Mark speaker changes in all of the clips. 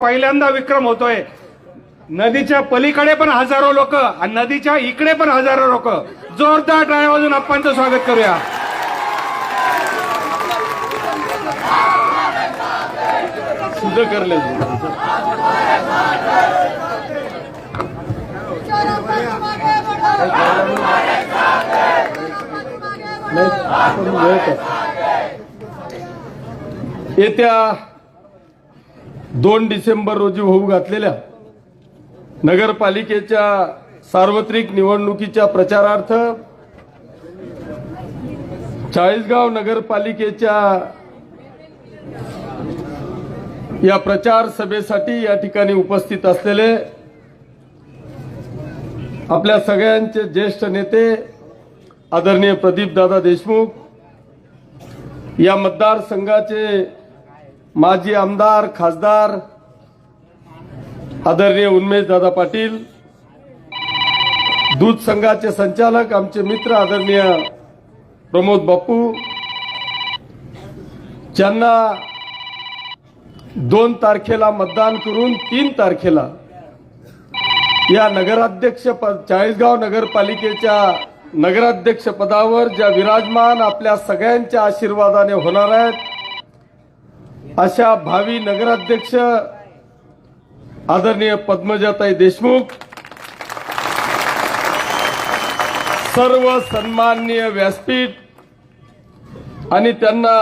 Speaker 1: पहिल्यांदा विक्रम होतोय. नदीच्या पलीकडे पण हजारो लोक आणि नदीच्या इकडे पण हजारो लोक. जोरदार टाळ्या वाजून आप्पांचं स्वागत करूया. सुद्धा करले. येत्या दोन डिसेंबर रोजी होऊ घातलेल्या नगरपालिकेच्या सार्वत्रिक निवडणुकीच्या प्रचारार्थ चाळीसगाव नगरपालिकेच्या या प्रचार सभेसाठी या ठिकाणी उपस्थित असलेले आपल्या सगळ्यांचे ज्येष्ठ नेते आदरणीय प्रदीपदादा देशमुख या मतदारसंघाचे माजी आमदार खासदार आदरणीय उन्मेश दादा पाटील दूध संघाचे संचालक आमचे मित्र आदरणीय प्रमोद बापू ज्यांना दोन तारखेला मतदान करून तीन तारखेला या नगराध्यक्ष पद चाळीसगाव नगरपालिकेच्या नगराध्यक्ष पदावर ज्या विराजमान आपल्या सगळ्यांच्या आशीर्वादाने होणार आहेत अशा भावी नगराध्यक्ष आदरणीय पद्मजाताई देशमुख सर्व सन्माननीय व्यासपीठ आणि त्यांना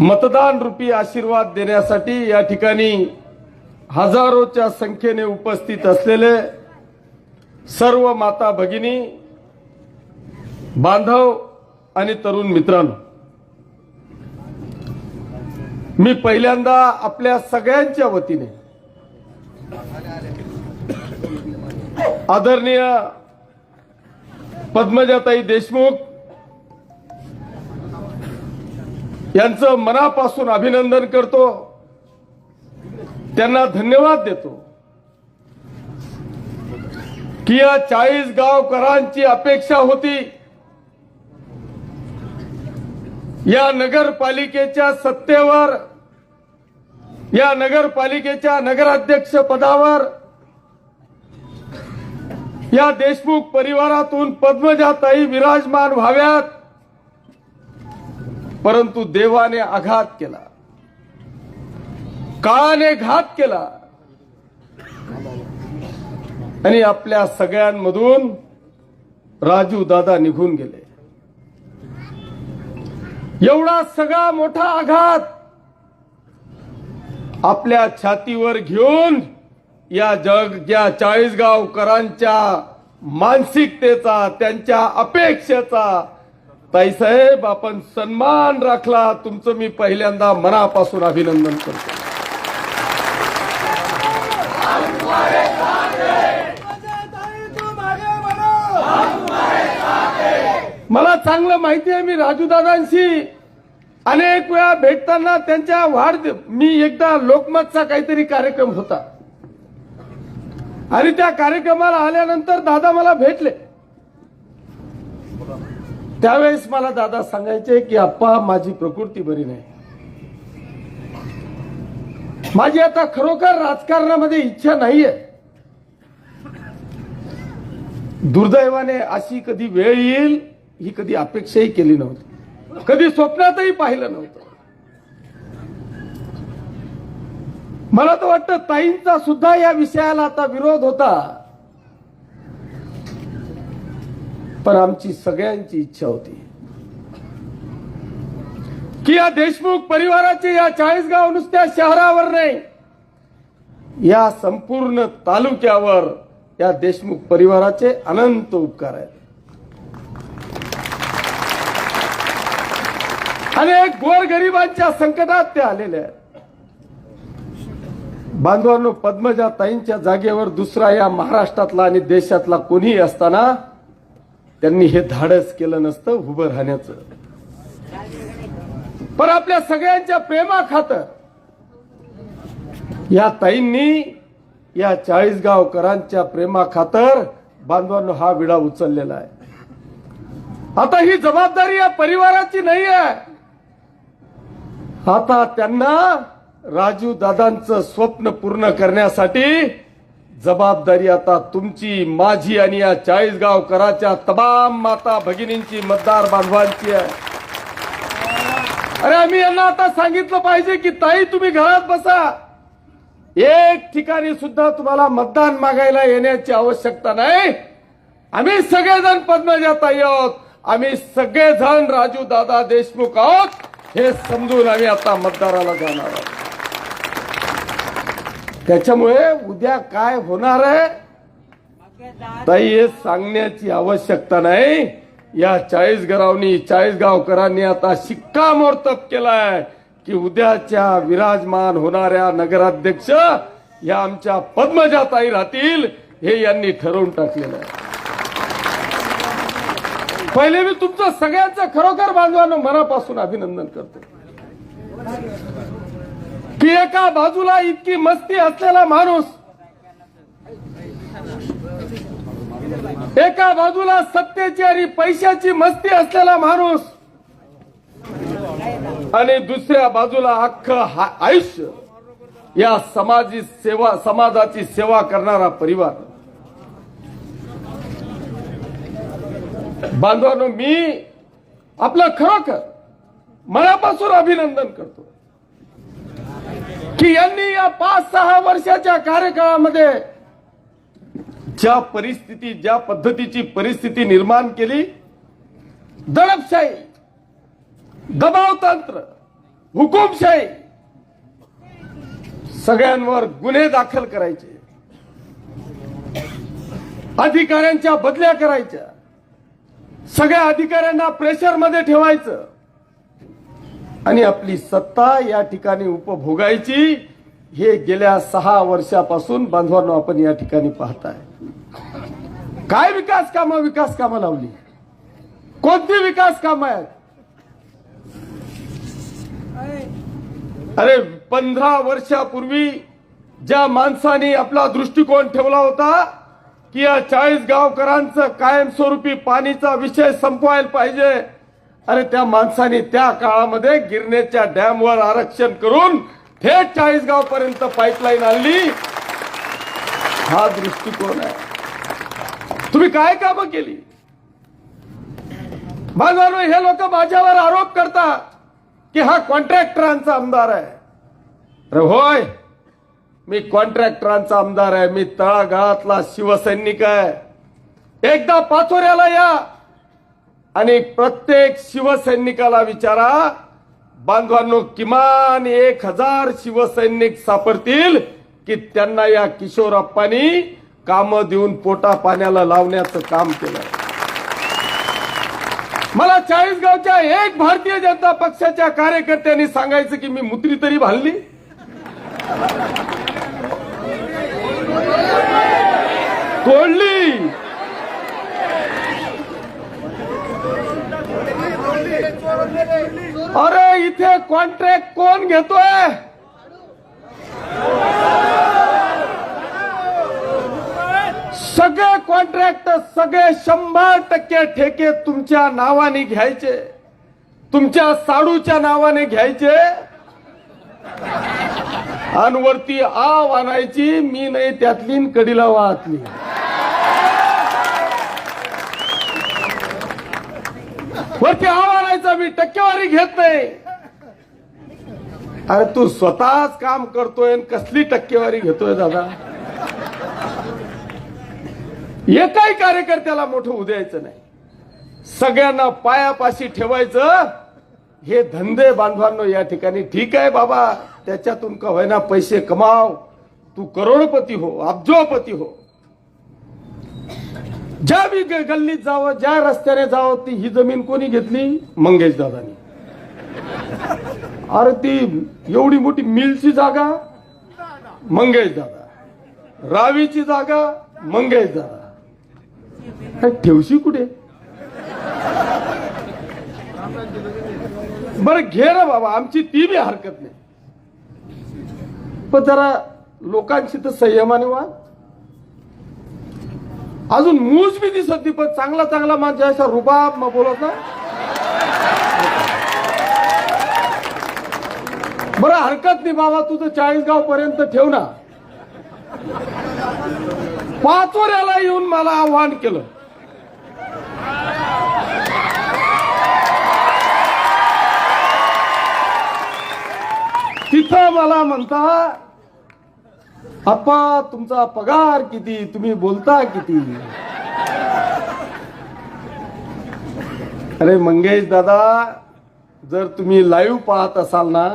Speaker 1: मतदान रूपी आशीर्वाद देण्यासाठी या ठिकाणी हजारोच्या संख्येने उपस्थित असलेले सर्व माता भगिनी बांधव आणि तरुण मित्रांनो मी पहिल्यांदा आपल्या सगळ्यांच्या वतीने आदरणीय पद्मजाताई देशमुख यांचं मनापासून अभिनंदन करतो. त्यांना धन्यवाद देतो. की या चाळीस गावकरांची अपेक्षा होती. या नगरपालिकेच्या सत्तेवर या नगरपालिकेच्या नगराध्यक्ष पदावर या देशमुख परिवारातून पद्मजाताई विराजमान व्हाव्यात. परंतु देवाने आघात केला. काळाने घात केला. आणि आपल्या सगळ्यांमधून राजू दादा निघून गेले. एवढा सगळा मोठा आघात आपल्या छातीवर घेऊन या जग या चाळीसगावकरांच्या मानसिकतेचा त्यांच्या अपेक्षेचा ताईसाहेब आपण सन्मान राखला. तुमचं मी पहिल्यांदा मनापासून अभिनंदन करतो. मला चांगलं माहिती आहे मी राजूदादांशी अनेक वेळा भेटताना त्यांच्या वाढ मी एकदा लोकमतचा काहीतरी कार्यक्रम होता. आणि त्या कार्यक्रमाला आल्यानंतर दादा मला भेटले. त्यावेळेस मला दादा सांगायचे की आप्पा माझी प्रकृती बरी नाही. माझी आता खरोखर राजकारणामध्ये इच्छा नाहीये. दुर्दैवाने अशी कधी वेळ येईल ही कधी अपेक्षाही केली नव्हती. कधी स्वप्नातही पाहिलं नव्हतं. मला तर वाटतं ताईंचा सुद्धा या विषयाला आता विरोध होता. पण आमची सगळ्यांची इच्छा होती. की या देशमुख परिवाराचे या चाळीसगाव नुसत्या शहरावर नाही या संपूर्ण तालुक्यावर या देशमुख परिवाराचे अनंत उपकार आहेत. अनेक गोरगरिबांच्या संकटात ते आलेले आहेत. बांधवांनो पद्मजा ताईंच्या जागेवर दुसरा या महाराष्ट्रातला आणि देशातला कोणीही असताना त्यांनी हे धाडस केलं नसतं उभं राहण्याचं. पण आपल्या सगळ्यांच्या प्रेमा खातर या ताईंनी या चाळीस गावकरांच्या प्रेमा खातर बांधवांनो हा विडा उचललेला आहे. आता ही जबाबदारी या परिवाराची नाही आहे आता त्यांना राजू दादांचं स्वप्न पूर्ण करण्यासाठी जबाबदारी आता तुमची माझी आणि या चाळीसगावकराच्या तमाम माता भगिनींची मतदार बांधवांची आहे. अरे आम्ही यांना आता सांगितलं पाहिजे की ताई तुम्ही घरात बसा. एक ठिकाणी सुद्धा तुम्हाला मतदान मागायला येण्याची आवश्यकता नाही. आम्ही सगळेजण पद्मजाताई आहोत. आम्ही सगळेजण राजू दादा देशमुख आहोत. हे समजून आम्ही आता मतदाराला जाणार आहोत. त्याच्यामुळे उद्या काय होणार आहे? ताई हे सांगण्याची आवश्यकता नाही. या चाळीस गावनी चाळीस गावकरांनी आता शिक्कामोर्तब केलाय की उद्याच्या विराजमान होणाऱ्या नगराध्यक्ष या आमच्या पद्मजाताई राहतील हे यांनी ठरवून टाकलेलं आहे. पहिले मी तुमचं सगळ्यांचं खरोखर बांधवानं मनापासून अभिनंदन करतो. की एका बाजूला इतकी मस्ती असलेला माणूस एका बाजूला सत्तेची आणि पैशाची मस्ती असलेला माणूस आणि दुसऱ्या बाजूला अख्खं हा- आयुष्य या समाजी सेवा समाजाची सेवा करणारा परिवार. बांधवांनो मी आपलं खरोखर मनापासून अभिनंदन करतो की यांनी या पाच सहा वर्षाच्या कार्यकाळामध्ये ज्या परिस्थिती ज्या पद्धतीची परिस्थिती निर्माण केली दडपशाही दबावतंत्र हुकुमशाही सगळ्यांवर गुन्हे दाखल करायचे अधिकाऱ्यांच्या बदल्या करायच्या सगळ्या अधिकाऱ्यांना प्रेशरमध्ये ठेवायचं. आणि आपली सत्ता या ठिकाणी उपभोगायची हे गेल्या सहा वर्षापासून बांधवांना आपण या ठिकाणी पाहताय. काय विकास कामं विकास कामं लावली? कोणती विकास कामं आहेत? अरे पंधरा वर्षापूर्वी ज्या माणसाने आपला दृष्टिकोन ठेवला होता की या चाळीस गावकरांचं कायमस्वरूपी पाणीचा विषय संपवायला पाहिजे. अरे त्या माणसाने त्या काळामध्ये गिरण्याच्या डॅमवर आरक्षण करून थेट चाळीस पर्यंत पाईपलाईन आणली. हा दृष्टिकोन आहे. तुम्ही काय कामं केली? बांधवांनो हे लोक माझ्यावर आरोप करतात की हा कॉन्ट्रॅक्टरांचा आमदार आहे. अरे होय. मी कॉन्ट्रॅक्टरांचा आमदार आहे मी तळागाळातला शिवसैनिक आहे. एकदा पाचोऱ्याला या आणि प्रत्येक शिवसैनिकाला विचारा बांधवांनो किमान एक हजार शिवसैनिक सापडतील की त्यांना या किशोरप्पानी कामं देऊन पोटा पाण्याला लावण्याचं काम केलं मला चाळीसगावच्या एक भारतीय जनता पक्षाच्या कार्यकर्त्यांनी सांगायचं की मी मुत्री तरी भालली तोडली अरे इथे कॉन्ट्रॅक्ट कोण घेतोय? सगळे कॉन्ट्रॅक्ट सगळे शंभर टक्के ठेके तुमच्या नावाने घ्यायचे. तुमच्या साडूच्या नावाने घ्यायचे. आणि वरती आव आणायची मी नाही त्यातली कडीला वाहतली. वरती आव आणायचा मी टक्केवारी घेत नाही. अरे तू स्वतःच काम करतोय आणि कसली टक्केवारी घेतोय दादा? एकाही कार्यकर्त्याला मोठं उद्यायचं नाही. सगळ्यांना पायापाशी ठेवायचं. हे धंदे बांधवांनो या ठिकाणी ठीक आहे बाबा. त्याच्यातून का होईना पैसे कमाव. तू करोडपती हो अब्जोपती हो. ज्या बी गल्लीत जावं ज्या रस्त्याने जावं ती ही जमीन कोणी घेतली? मंगेश दादानी. अरे ती एवढी मोठी मिलची जागा? मंगेश दादा. रावीची जागा? मंगेश दादा. ठेवशी कुठे? बरं घे ना बाबा आमची ती बी हरकत नाही. पण जरा लोकांशी तर संयमाने वा अजून मूज बी दिसत नाही पण चांगला चांगला माझ्या अशा रुबाब मग बोलत ना बरं हरकत नाही बाबा तुझं चाळीसगाव पर्यंत ठेव ना. पाचोऱ्याला येऊन मला आव्हान केलं. तिथं मला म्हणता आप्पा तुमचा पगार किती? तुम्ही बोलता किती? अरे मंगेश दादा जर तुम्ही लाईव्ह पाहत असाल ना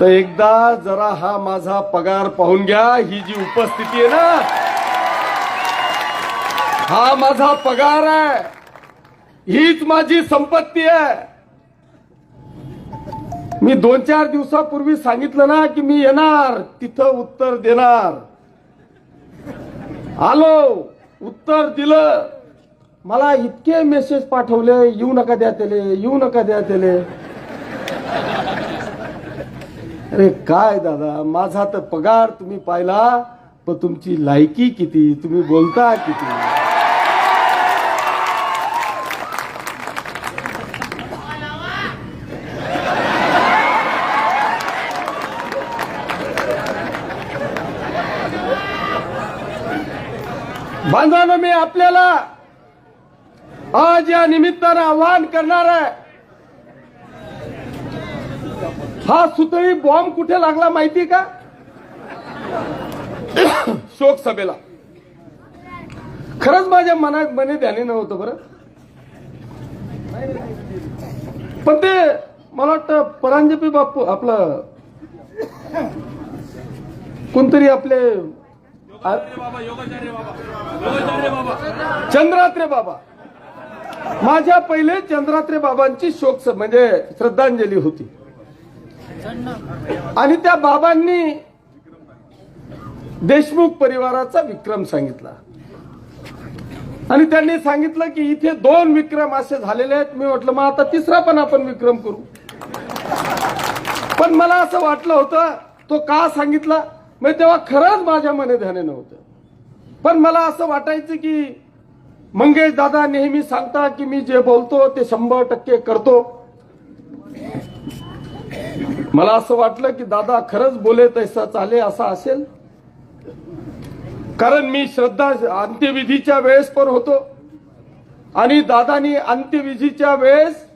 Speaker 1: तर एकदा जरा हा माझा पगार पाहून घ्या. ही जी उपस्थिती आहे ना हा माझा पगार आहे. हीच माझी संपत्ती आहे. मी दोन चार दिवसापूर्वी सांगितलं ना की मी येणार तिथं उत्तर देणार. आलो उत्तर दिलं. मला इतके मेसेज पाठवले येऊ नका द्या त्याले येऊ नका द्या त्याले. अरे काय दादा माझा तर पगार तुम्ही पाहिला पण तुमची लायकी किती तुम्ही बोलता किती? बांधवानं मी आपल्याला आज या निमित्तानं आवाहन करणार आहे. हा सुतळी बॉम्ब कुठे लागला माहिती का? शोक सभेला. खरंच माझ्या मनात मने ध्याने नव्हतं बरं. पण ते मला वाटतं परांजपी बापू आपलं कोणतरी आपले चंद्रात्रे बाबा. माझ्या पहिले चंद्रात्रे बाबांची शोक म्हणजे श्रद्धांजली होती. आणि त्या बाबांनी देशमुख परिवाराचा विक्रम सांगितला. आणि त्यांनी सांगितलं की इथे दोन विक्रम असे झालेले आहेत. मी म्हटलं मग आता तिसरा पण आपण विक्रम करू. पण मला असं वाटलं होतं तो का सांगितला? म्हणजे तेव्हा खरंच माझ्या मने ध्याने नव्हतं. पण मला असं वाटायचं की मंगेश दादा नेहमी सांगता की मी जे बोलतो ते शंभर टक्के करतो. मला असं वाटलं की दादा खरंच बोले तैसा चाले असा असेल. कारण मी श्रद्धा अंत्यविधीच्या वेळेस पण होतो. आणि दादानी अंत्यविधीच्या वेळेस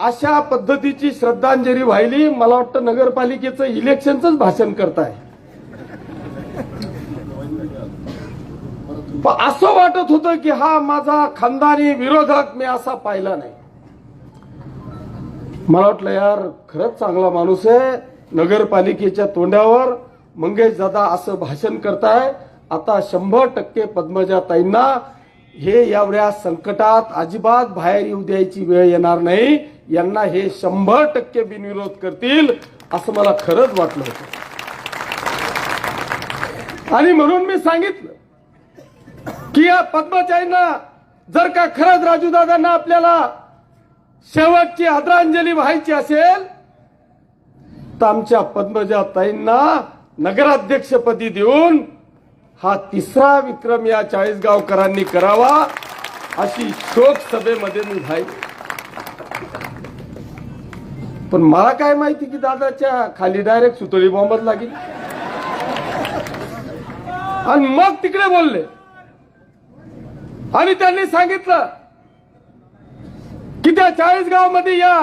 Speaker 1: अशा पद्धतीची श्रद्धांजली वाहिली मला वाटतं नगरपालिकेचं इलेक्शनच भाषण करताय. असं वाटत होतं की हा माझा खानदानी विरोधक मी असा पाहिला नाही. मला वाटलं यार खरंच चांगला माणूस आहे. नगरपालिकेच्या तोंडावर मंगेश दादा असं भाषण करताय. आता शंभर टक्के पद्मजाताईंना हे एवढ्या संकटात अजिबात बाहेर येऊ द्यायची वेळ येणार नाही. यांना हे शंभर टक्के बिनविरोध करतील असं मला खरंच वाटलं होतं. आणि म्हणून मी सांगितलं की या पद्मचाईंना जर का खरंच राजूदादांना आपल्याला शेवटची आदरांजली व्हायची असेल तर आमच्या पद्मजाताईंना नगराध्यक्षपदी देऊन हा तिसरा विक्रम या चाळीसगावकरांनी करावा अशी शोक सभेमध्ये मी भाई पण मला काय माहिती की दादाच्या खाली डायरेक्ट सुतळी बॉम्बच लागेल. आणि मग तिकडे बोलले. आणि त्यांनी सांगितलं की त्या चाळीसगावमध्ये या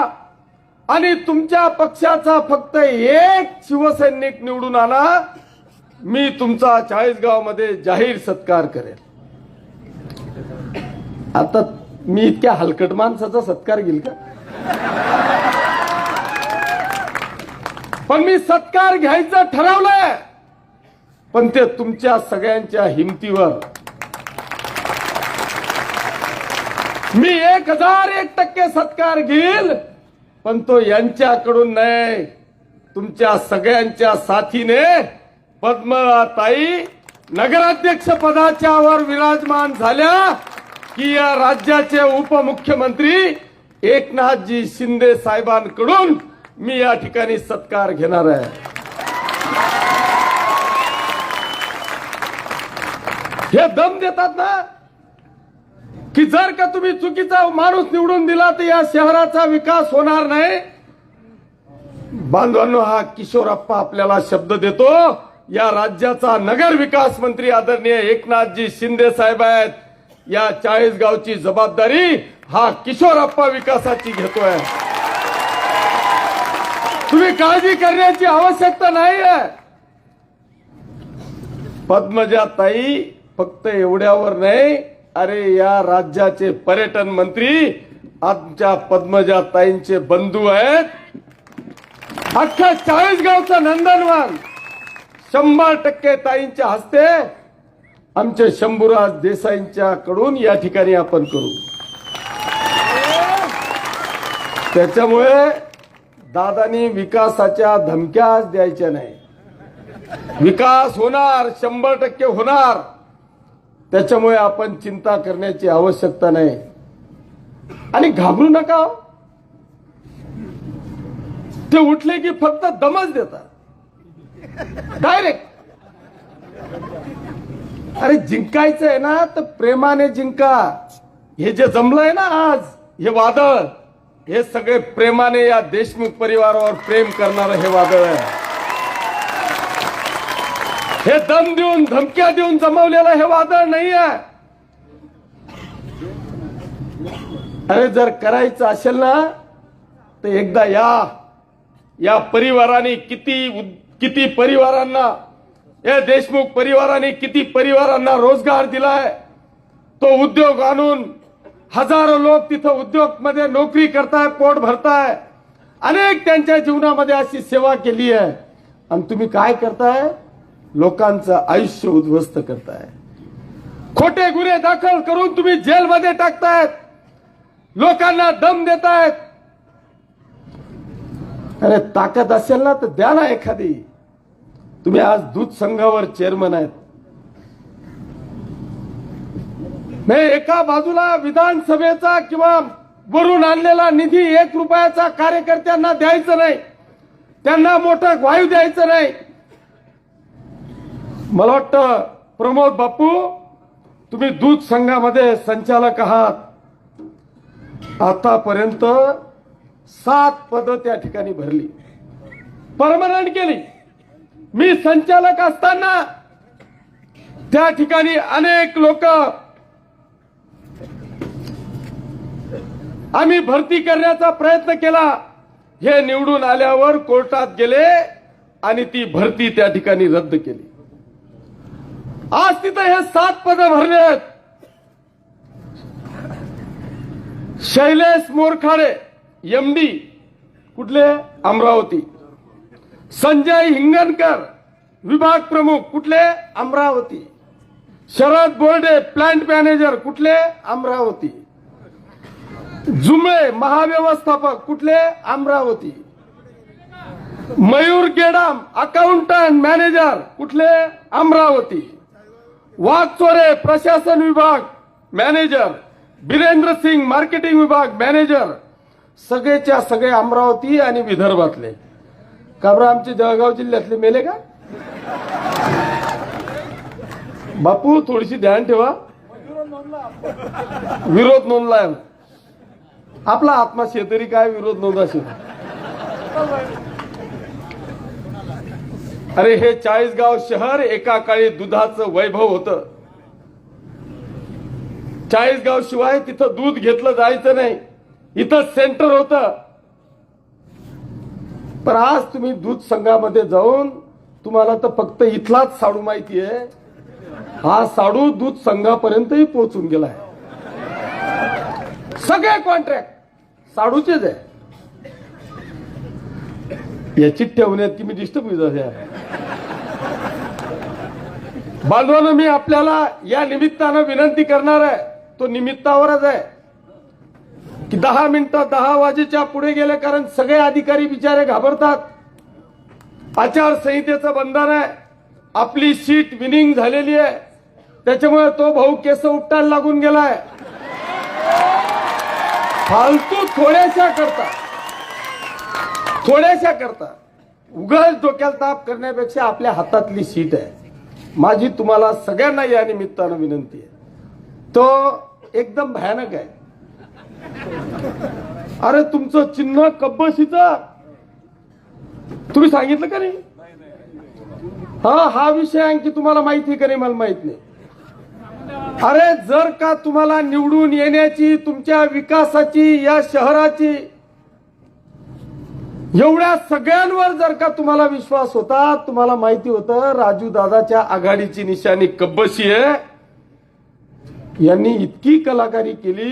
Speaker 1: आणि तुमच्या पक्षाचा फक्त एक शिवसैनिक निवडून आणा मी तुमचा चाळीसगावमध्ये जाहीर सत्कार करेल आता मी इतक्या हलकट माणसाचा सत्कार घेईल का? पण मी सत्कार घ्यायचं ठरवलंय. पण ते तुमच्या सगळ्यांच्या हिमतीवर मी एक हजार एक टक्के सत्कार घेईल पण तो यांच्याकडून नाही. तुमच्या सगळ्यांच्या साथीने पद्मताई नगराध्यक्ष पदाच्या वर विराजमान झाल्या की या राज्याचे उपमुख्यमंत्री एकनाथजी शिंदे साहेबांकडून मी या ठिकाणी सत्कार घेणार आहे. हे दम देतात ना? की जर का तुम्ही चुकीचा माणूस निवडून दिला तर या शहराचा विकास होणार नाही. बांधवांनो हा किशोरप्पा आपल्याला शब्द देतो. या राज्याचा नगर विकास मंत्री आदरणीय एकनाथजी शिंदे साहेब आहेत. या चाळीस गावची जबाबदारी हा किशोरप्पा विकासाची घेतोय. तुम्ही काळजी करण्याची आवश्यकता नाही आहे पद्मजा ताई फक्त एवढ्यावर नाही अरे या राज्याचे पर्यटन मंत्री आमच्या पद्मजा ताईंचे बंधू आहेत. अख्ख्या चाळीसगावचं नंदनवन. शंभर टक्के ताईंच्या हस्ते आमचे शंभूराज देसाईंच्या कडून या ठिकाणी आपण करू. त्याच्यामुळे दादानी विकासाच्या धमक्याच द्यायच्या नाही. विकास होणार शंभर टक्के होणार. त्याच्यामुळे आपण चिंता करण्याची आवश्यकता नाही. आणि घाबरू नका हो. ते उठले की फक्त दमच देतात. डायरेक्ट अरे जिंकायचं आहे ना तर प्रेमाने जिंका. हे जे जमलंय ना आज हे वादळ हे सगळे प्रेमाने या देशमुख परिवारावर प्रेम करणारं हे वादळ आहे. हे दम देऊन धमक्या देऊन जमवलेलं हे वादळ नाही आहे अरे जर करायचं असेल ना तर एकदा या या परिवाराने किती उद- किती परिवारांना या देशमुख परिवाराने किती परिवारांना रोजगार दिलाय. तो उद्योग आणून हजारो लोक तिथं उद्योगमध्ये नोकरी करताय पोट भरताय. अनेक त्यांच्या जीवनामध्ये अशी सेवा केली आहे. आणि तुम्ही काय करताय? लोकांचं आयुष्य उद्ध्वस्त करताय. खोटे गुन्हे दाखल करून तुम्ही जेलमध्ये टाकतायत. लोकांना दम देतायत. अरे ताकद असेल ना तर द्या ना एखादी. तुम्ही आज दूध संघावर चेअरमन आहेत. नाही एका बाजूला विधानसभेचा किंवा वरून आणलेला निधी एक रुपयाचा कार्यकर्त्यांना द्यायचं नाही. त्यांना मोठं वायू द्यायचं नाही. मला वाटतं प्रमोद बापू तुम्ही दूध संघामध्ये संचालक आहात. आतापर्यंत सात पद त्या ठिकाणी भरली. परमनंट केली. मी संचालक असताना त्या ठिकाणी अनेक लोक आम्ही भरती करण्याचा प्रयत्न केला. हे निवडून आल्यावर कोर्टात गेले आणि ती भरती त्या ठिकाणी रद्द केली. आज तिथं हे सात पद आहेत. शैलेश मोरखाडे एमडी कुठले? अमरावती. संजय हिंगणकर विभाग प्रमुख कुठले? अमरावती. शरद बोर्डे प्लांट मॅनेजर कुठले? अमरावती. जुमळे महाव्यवस्थापक कुठले? अमरावती. मयूर गेडाम अकाउंटंट मॅनेजर कुठले? अमरावती. वाघचोरे प्रशासन विभाग मॅनेजर बिरेंद्र सिंग मार्केटिंग विभाग मॅनेजर सगळेच्या सगळे अमरावती आणि विदर्भातले. का बरं आमचे जळगाव जिल्ह्यातले मेले का? बापू थोडीशी ध्यान ठेवा. विरोध नोंदलाय. आपला आत्मा शेतरी काय विरोध नोंदाशी अरे हे चाळीसगाव शहर एका काळी दुधाचं वैभव होतं. चाळीसगाव शिवाय तिथं दूध घेतलं जायचं नाही. इथं सेंटर होत. पण आज तुम्ही दूध संघामध्ये जाऊन तुम्हाला तर फक्त इथलाच साडू माहिती आहे. हा साडू दूध संघापर्यंतही पोहोचून गेलाय. सगळे कॉन्ट्रॅक्ट साडूचेच आहे. याची ठेवण्यात की मी डिस्टर्ब होईल बांधवानं मी आपल्याला या निमित्तानं विनंती करणार आहे. तो निमित्तावरच आहे. की दहा मिनिटं दहा वाजेच्या पुढे गेले कारण सगळे अधिकारी बिचारे घाबरतात. आचारसंहितेचं बंधन आहे. आपली सीट विनिंग झालेली आहे. त्याच्यामुळे तो भाऊ केस उपटायला लागून गेलाय. फालतू थोड्याशा करता. थोड्याशा करता. उगाच डोक्याला ताप करण्यापेक्षा आपल्या हातातली सीट आहे. माझी तुम्हाला सगळ्यांना या निमित्तानं विनंती आहे. तो एकदम भयानक आहे. अरे तुमचं चिन्ह कब्बशीचं? तुम्ही सांगितलं का नाही? हा हा विषय आणखी तुम्हाला माहिती का नाही मला माहीत नाही. अरे जर का तुम्हाला निवडून येण्याची तुमच्या विकासाची या शहराची एवढ्या सगळ्यांवर जर का तुम्हाला विश्वास होता तुम्हाला माहिती होतं राजू दादाच्या आघाडीची निशाणी कब्बशी आहे. यांनी इतकी कलाकारी केली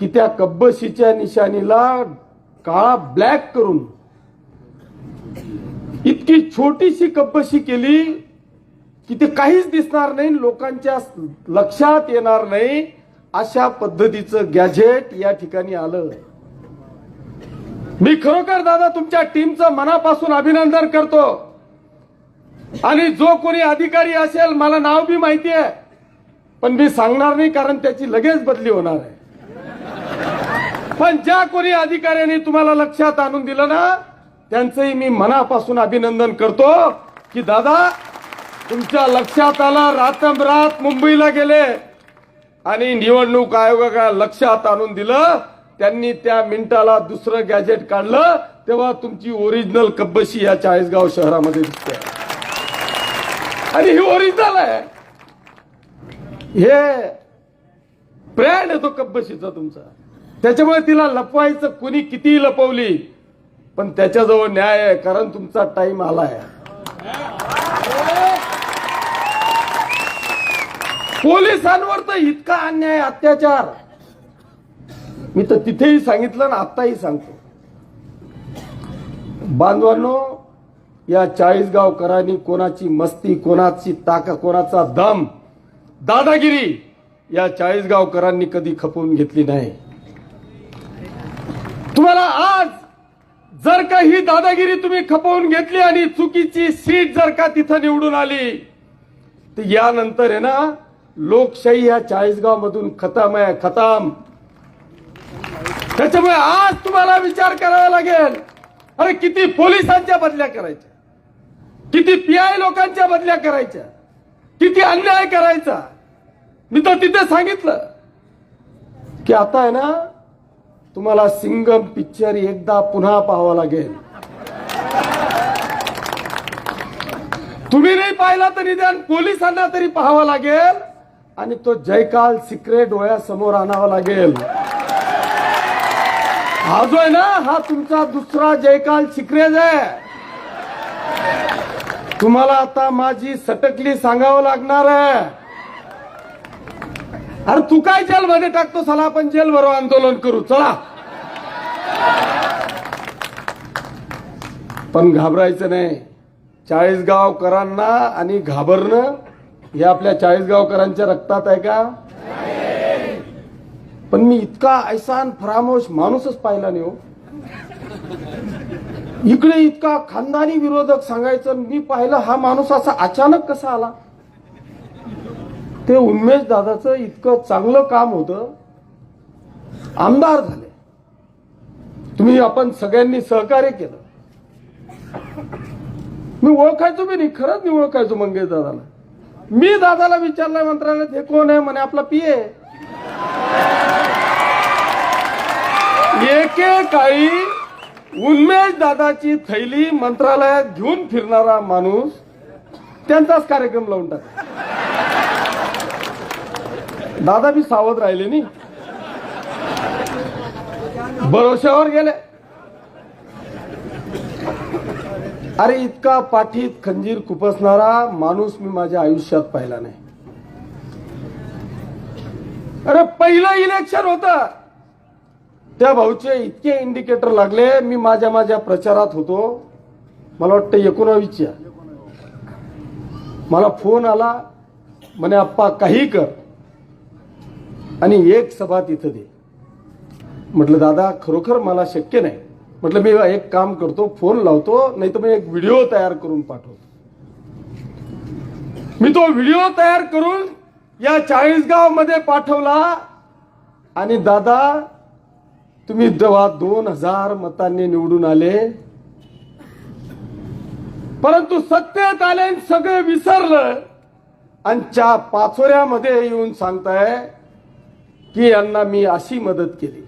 Speaker 1: की त्या कब्बशीच्या निशाणीला काळा ब्लॅक करून इतकी छोटीशी कब्बशी केली की ते काहीच दिसणार नाही लोकांच्या लक्षात येणार नाही. अशा पद्धतीचं गॅझेट या ठिकाणी आलं. मी खरोखर दादा तुमच्या टीमचं मनापासून अभिनंदन करतो. आणि जो कोणी अधिकारी असेल मला नाव बी माहिती आहे. पण मी सांगणार नाही कारण त्याची लगेच बदली होणार आहे. पण ज्या कोणी अधिकाऱ्यांनी तुम्हाला लक्षात आणून दिलं ना त्यांचंही मी मनापासून अभिनंदन करतो की दादा तुमच्या लक्षात आलं रातंबरात मुंबईला गेले आणि निवडणूक आयोगाला लक्षात आणून दिलं. त्यांनी त्या मिनिटाला दुसरं गॅजेट काढलं तेव्हा तुमची ओरिजिनल कब्बशी या चाळीसगाव शहरामध्ये दिसते. आणि ही ओरिजिनल आहे. हे ब्रँड आहे तो कब्बशीचा तुमचा. त्याच्यामुळे तिला लपवायचं कुणी कितीही लपवली पण त्याच्याजवळ न्याय आहे कारण तुमचा टाइम आलाय. पोलिसांवर तर इतका अन्याय अत्याचार. मी तर तिथेही सांगितलं ना आत्ताही सांगतो. बांधवांनो या चाळीसगावकरांनी कोणाची मस्ती कोणाची ताका कोणाचा दम दादागिरी या चाळीसगावकरांनी कधी खपवून घेतली नाही. तुम्हाला आज जर का ही दादागिरी तुम्ही खपवून घेतली आणि चुकीची सीट जर का तिथं निवडून आली तर यानंतर आहे ना लोकशाही या चाळीसगाव मधून खतम आहे खतम. त्याच्यामुळे आज तुम्हाला विचार करावा लागेल. अरे किती पोलिसांच्या बदल्या करायच्या? किती पीआय लोकांच्या बदल्या करायच्या? किती अन्याय करायचा? मी तर तिथे सांगितलं की आता आहे ना तुम्हाला सिंगम पिक्चर एकदा पुन्हा पाहावा लागेल. तुम्ही नाही पाहिला तर निदान पोलिसांना तरी पाहावा लागेल आणि तो जयकाल सिक्रेट डोळ्यासमोर आणावा लागेल. हा जो आहे ना हा तुमचा दुसरा जयकाल सिक्रेज आहे. तुम्हाला आता माझी सटकली सांगावं लागणार आहे. अरे तू काय जेलमध्ये टाकतो चला आपण जेल भरो आंदोलन करू. चला. पण घाबरायचं नाही. चाळीसगावकरांना आणि घाबरणं हे आपल्या चाळीसगावकरांच्या रक्तात आहे का? पण मी इतका ऐसान फरामोश माणूसच पाहिला नाही हो. इकडे इतका खानदानी विरोधक सांगायचं मी पाहिलं हा माणूस असा अचानक कसा आला? ते उन्मेश दादाचं इतकं चांगलं काम होतं. आमदार झाले. तुम्ही आपण सगळ्यांनी सहकार्य केलं. मी ओळखायचो मी नाही खरंच मी ओळखायचो मंगेश दादाला. मी दादाला विचारलंय मंत्रालयात हे कोण आहे? म्हणे आपला पीए एकेकाळी उन्मेश दादाची थैली मंत्रालयात घेऊन फिरणारा माणूस त्यांचाच कार्यक्रम लावून टाक दादा बी सावध राहिले नी. भरोश्यावर गेले. अरे इतका पाठीत खंजीर खुपसणारा माणूस मी माझ्या आयुष्यात पाहिला नाही. अरे पहिलं इलेक्शन होत. त्या भाऊचे इतके इंडिकेटर लागले मी माझ्या माझ्या प्रचारात होतो. मला वाटतं एकोणावीसच्या. मला फोन आला म्हणे आप्पा काही कर. आणि एक सभा तिथं दे. म्हटलं दादा खरोखर मला शक्य नाही. म्हटलं मी एक काम करतो फोन लावतो नाही तर मी एक व्हिडिओ तयार करून पाठवतो. मी तो व्हिडिओ तयार करून या चाळीसगावमध्ये पाठवला. आणि दादा तुम्ही जेव्हा दोन हजार मतांनी निवडून आले परंतु सत्तेत आले सगळं सगळे विसरलं. आणि च्या पाचोऱ्यामध्ये येऊन सांगताय की यांना मी अशी मदत केली.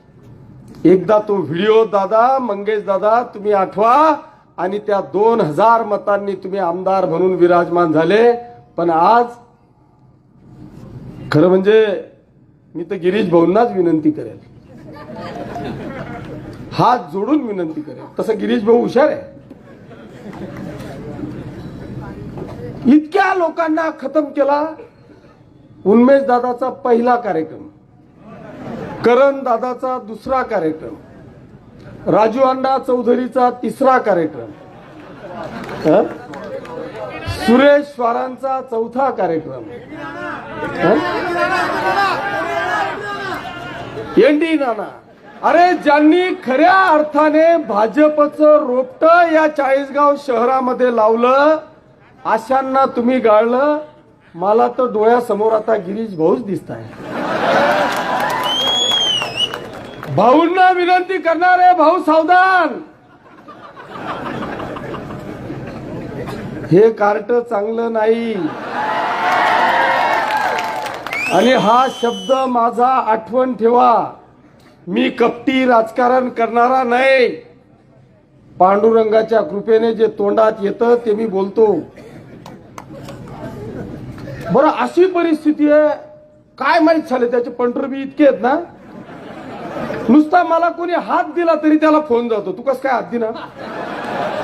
Speaker 1: एकदा तो व्हिडिओ दादा मंगेश दादा तुम्ही आठवा. आणि त्या दोन हजार मतांनी तुम्ही आमदार म्हणून विराजमान झाले. पण आज खरं म्हणजे मी तर गिरीश भाऊंनाच विनंती करेल. हात जोडून विनंती करेल. तसं गिरीश भाऊ हुशार आहे. इतक्या लोकांना खतम केला उन्मेश दादाचा पहिला कार्यक्रम. करण दादाचा दुसरा कार्यक्रम. राजू अंडा चौधरीचा तिसरा कार्यक्रम. सुरेश स्वारांचा चौथा कार्यक्रम. N D Nana. अरे ज्यांनी खऱ्या अर्थाने भाजपचं रोपट या चाळीसगाव शहरामध्ये लावलं अशांना तुम्ही गाळलं? मला तर डोळ्यासमोर आता गिरीश भाऊच दिसत आहे भाऊंना विनंती करणारे भाऊ सावधान! हे कार्ट चांगलं नाही. आणि हा शब्द माझा आठवण ठेवा. मी कपटी राजकारण करणारा नाही. पांडुरंगाच्या कृपेने जे तोंडात येतं ते मी बोलतो. बरं अशी परिस्थिती आहे. काय माहीत झाले त्याचे पंढरबी इतके आहेत ना? नुसता मला कोणी हात दिला तरी त्याला फोन जातो. तू कस काय हात दिना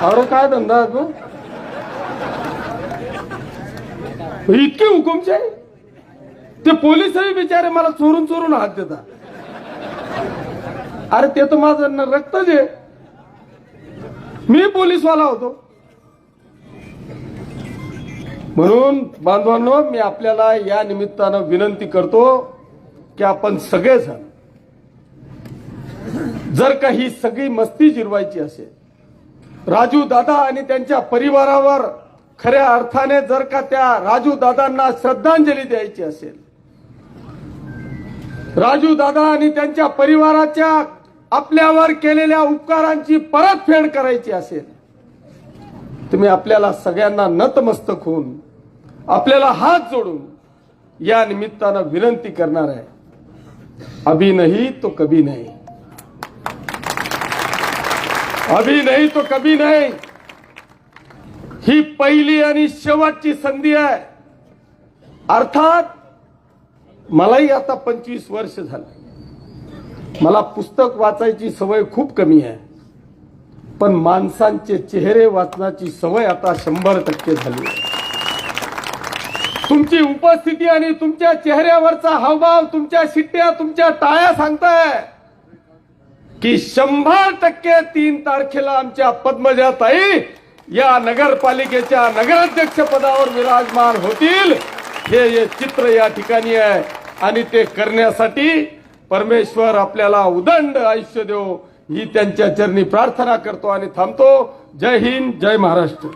Speaker 1: अरे काय धंदा आहे तू? इतके हुकुमचे ते पोलिसही बिचारे मला चोरून चोरून हात देतात. अरे ते तर माझं रक्त जे. मी पोलीसवाला होतो. म्हणून बांधवांनो मी आपल्याला या निमित्तानं विनंती करतो की आपण सगळेजण जर का ही सगळी मस्ती जिरवायची असेल राजू दादा आणि त्यांच्या परिवारावर खऱ्या अर्थाने जर का त्या राजू दादांना श्रद्धांजली द्यायची असेल. राजू दादा आणि त्यांच्या परिवाराच्या आपल्यावर केलेल्या उपकारांची परतफेड करायची असेल तुम्ही आपल्याला सगळ्यांना नतमस्तक होऊन आपल्याला हात जोडून या निमित्तानं विनंती करणार आहे. अभी नाही तो कभी नाही. अभी नाही तो कभी नाही. ही पहिली आणि शेवटची संधी आहे. अर्थात मलाही आता पंचवीस वर्ष झालं. मला पुस्तक वाचायची सवय खूप कमी आहे. पण माणसांचे चेहरे वाचण्याची सवय आता शंभर टक्के झाली तुमची उपस्थिती आणि तुमच्या चेहऱ्यावरचा हावभाव तुमच्या शिट्ट्या तुमच्या टाळ्या सांगताय की शंभर टक्के तीन तारखेला आमच्या पद्मजाताई या नगरपालिकेच्या नगराध्यक्ष पदावर विराजमान होतील. हे चित्र या ठिकाणी आहे. आणि ते करण्यासाठी परमेश्वर आपल्याला उदंड आयुष्य देव ही त्यांच्या चरणी प्रार्थना करतो आणि थांबतो. जय हिंद जय महाराष्ट्र.